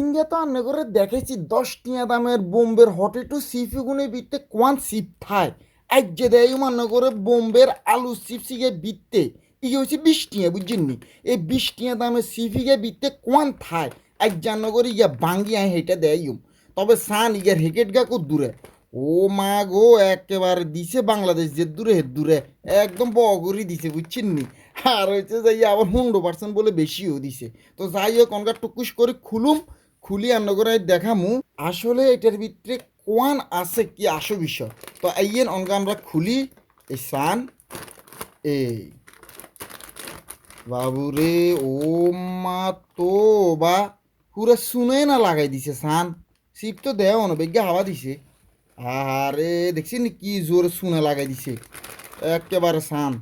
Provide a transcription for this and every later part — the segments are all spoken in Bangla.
হিঙ্গে তো আন্নে করে দেখেছি দশ টিয়া দামের বোম্বের হটেটু সিফি গুনে বিতে কোয়ান সিপ থায় এক যে দেয় মনে করে বোম্বের আলু চিপসিকে বিতে ইয়ে হচ্ছে বিশ টিয়া, বুঝছেন নি? এই বিশ টিয়া দামের সিফিকে বিতে কোয়ান থায় এক জান্ন করে ইয়া বাঙ্গি আয় হেটা দেয় তবে সান, ইয়ার হেকেট গা কো দূরে। ও মা গো, একেবারে দিছে বাংলাদেশ, যে দূরে হে দূরে। একদম বগরি দিছে, বুঝছেন নি? আর হচ্ছে যাই আবার হুন্ড্রো পার্সেন্ট বলে বেশিও দিছে। তো যাই হোক, অনকা টুকুস করে খুলুম। খুলি করে দেখামু, আসলে এটার ভিতরে কোয়ান আছে কি আসো বিষয়। তো আইয়েন অনকা আমরা খুলি এই সান এই বাবুরে ও মা তো, বা পুরো শুনে না লাগাই দিছে সান। সিপ তো না বেগে হাওয়া দিছে। আরে দেখছি কি জোর শুনে লাগাই দিছে। একেবারে সান।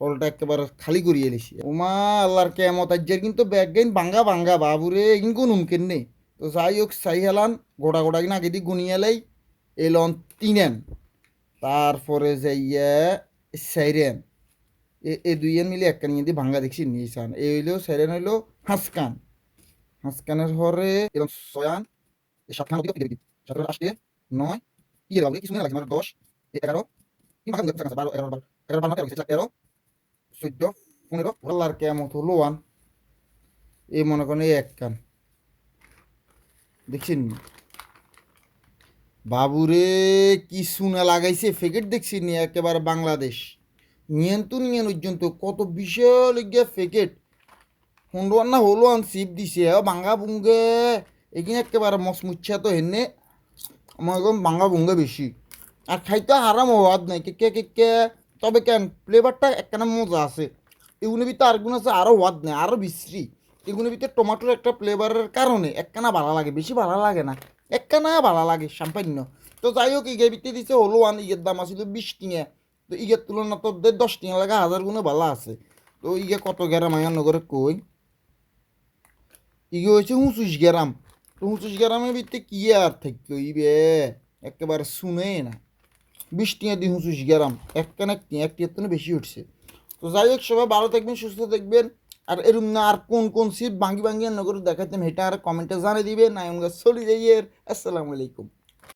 ফলটা একেবারে খালি করিয়ে এলিছি ওমা আল্লাহর কেমত আজ্জের কিন্তু ব্যাগ গাইন বাঙ্গা বাঙ্গা বাবুরে, এগিন কোন নেই। তো যাই হোক চাই হেলান গোটা গোটা কিনা আগে দিয়ে গুনিয়ে লাই এলন তিনেন তারপরে যাইয়া সাইরেন। এ দুইয়ের মিলে একটা নিয়ে দিয়ে ভাঙ্গা দেখছি নিয়েছান এই হইল, সাইরেন হইল হাসকান। হাসকানের হরে এরকম ছয়ান সাতখান আসতে নয়, কি লাগবে কিছু লাগে দশ, এগারো কি বারো এগারো বারো এগারো, বারো তেরো চোদ্দ, পনেরো, আল্লাহর কেমত হলো ওয়ান এই মনে করেন এই এক কান। দেখছেন? বাবুরে, কি সুনা লাগাইছে ফেকেট দেখছি নি একেবারে বাংলাদেশ। নিয়েন তো নিয়েন পর্যন্ত কত বিশাল গিয়া ফেকেট হুন্ডো না হলো আন সিপ দিছে বাঙ্গা বুঙ্গে এখানে একেবারে মসমুচ্ছা তো হেনে। আমার বাঙ্গা বুঙ্গে বেশি। আর খাইতে আরাম হওয়ার নাই। কে কে কে কে? তবে কেন? ফ্লেভারটা একখানা মজা আছে। এগুলোর ভিতরে আরেকগুলো আছে আরও হওয়ার নেই আরও বিশ্রী। এগুলোর ভিতরে টমাটোর একটা ফ্লেভারের কারণে একখানা ভালো লাগে, বেশি ভালো লাগে না। একখানা ভালো লাগে, সাম্পান্য। তো যাই হোক ইগে ভিতরে দিছে হলো আন ইগের দাম আছিল বিশ টিঙে। তো ইগের তুলনা তো দশ টিঙে লাগা হাজার গুণে ভালো আছে। তো ইগে কত গ্রাম আয়ার নগরে কই? ইগে হয়েছে হুঁচুশ গ্রাম। তো হুঁচুশ গ্রামের ভিতরে কি আর থাকবে ইবে একেবারে শুনে না। বিশ টিয়া দুই হুঁচুশ গ্রাম টিয়া, এক টিয়ার তো বেশি উঠছে। তো যাই হোক, সবাই ভালো থাকবেন, সুস্থ থাকবেন। আর এরম না, আর কোন কোন সিট ভাঙ্গি ভাঙ্গি নগর দেখাতেন সেটা আর কমেন্টে জানিয়ে দিবেন আমি চলে যাইয়ের আসসালামু আলাইকুম।